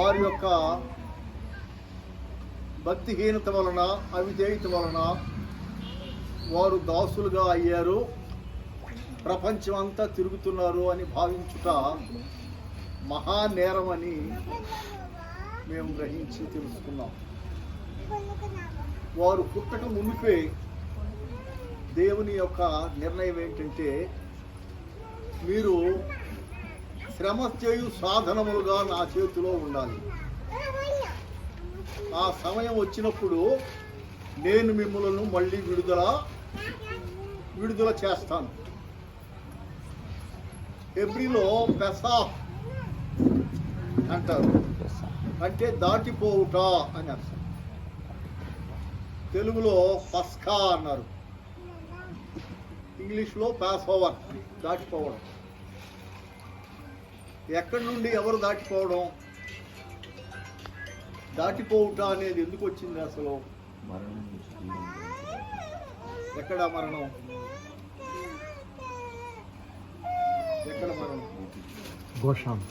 వారి యొక్క భక్తిహీనత వలన అవిధేయత వలన వారు దాసులుగా అయ్యారు. ప్రపంచం అంతా తిరుగుతున్నారు అని భావించుట మహానేరం అని మేము గ్రహించి తెలుసుకున్నాం. వారు పుట్టక మునిపే దేవుని యొక్క నిర్ణయం ఏంటంటే మీరు శ్రమ చేయు సాధనములుగా నా చేతిలో ఉండాలి. ఆ సమయం వచ్చినప్పుడు నేను మిమ్మల్ని మళ్ళీ విడుదల విడుదల చేస్తాను. ఎబ్రిలో పెసా అంటారు. అంటే దాటిపోవుట అని అర్థం. తెలుగులో పస్కా అన్నారు. ఇంగ్లీష్లో పాస్ ఓవర్ దాటిపోవడం. ఎక్కడి నుండి ఎవరు దాటిపోవడం? దాటిపోవుట అనేది ఎందుకు వచ్చింది అసలు? ఎక్కడ మరణం? ఎక్కడ మరణం? గోషాన్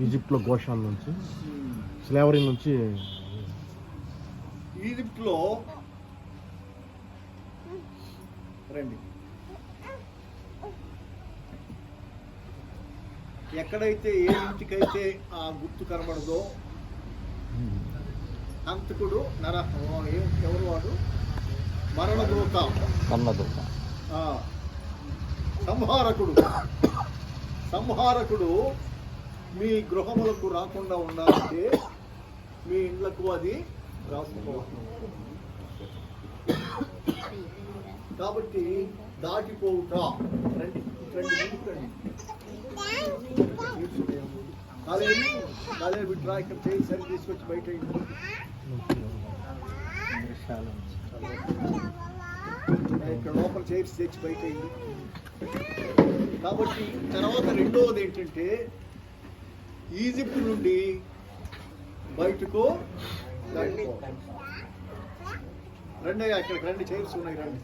ఈజిప్ట్లో గోషాన్ నుంచి స్లేవరీ నుంచి. ఈజిప్ట్లో రండి. ఎక్కడైతే ఏ ఇంటికైతే ఆ గుర్తు కనబడదో హంతకుడు నర ఎవరు వాడు? మరణదూత ఆ, సంహారకుడు. సంహారకుడు మీ గృహములకు రాకుండా ఉండాలంటే మీ ఇండ్లకు అది రాసుకోవాలి. కాబట్టి దాటిపోవుట. రండి రండి. కాలేజీ కాలేజీ బిడ్రా ఇక్కడ చేయి సరి తీసుకొచ్చి బయట ఇక్కడ లోపల చైర్స్ తెచ్చి బయట కాబట్టి తర్వాత రెండవది ఏంటంటే ఈజిప్ట్ నుండి బయటకు దాటిపోవాలి. రండి అయ్యా రండి చైర్స్ ఉన్నాయి రండి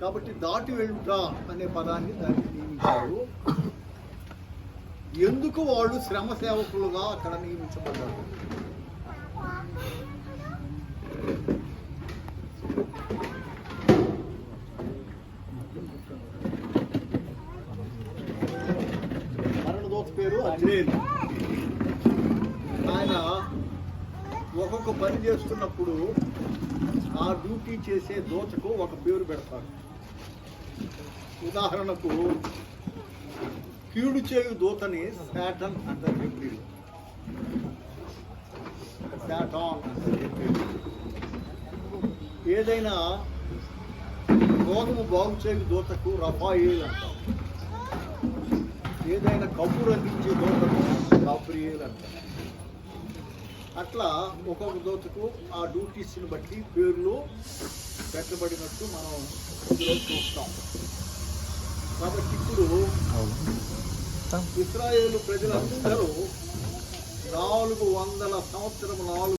కాబట్టి దాటి వెళ్ళుట అనే పదాన్ని దానికి ఎందుకు వాళ్ళు శ్రమ సేవకులుగా అక్కడ నియమించబడ్డారు మరణదోత పేరు అజ్రేల్ ఆయన ఒక్కొక్క పని చేస్తున్నప్పుడు ఆ డ్యూటీ చేసే దోచకు ఒక పేరు పెడతారు ఉదాహరణకు కీడు చేయు దూతని శాటన్ అంత చెప్పి శాటాన్ ఏదైనా రోగము బాగు చేయు దూతకు రఫాయిల్ అంటారు ఏదైనా కబురు అందించే దూతకు గాబ్రియేల్ అంటారు అట్లా ఒక్కొక్క దోతకు ఆ డ్యూటీస్ని బట్టి పేర్లు పెట్టబడినట్టు మనం ఇందులో చూస్తాం. కాబట్టి ఇప్పుడు ఇస్రాయేలు ప్రజలందరూ నాలుగు వందల సంవత్సరం నాలుగు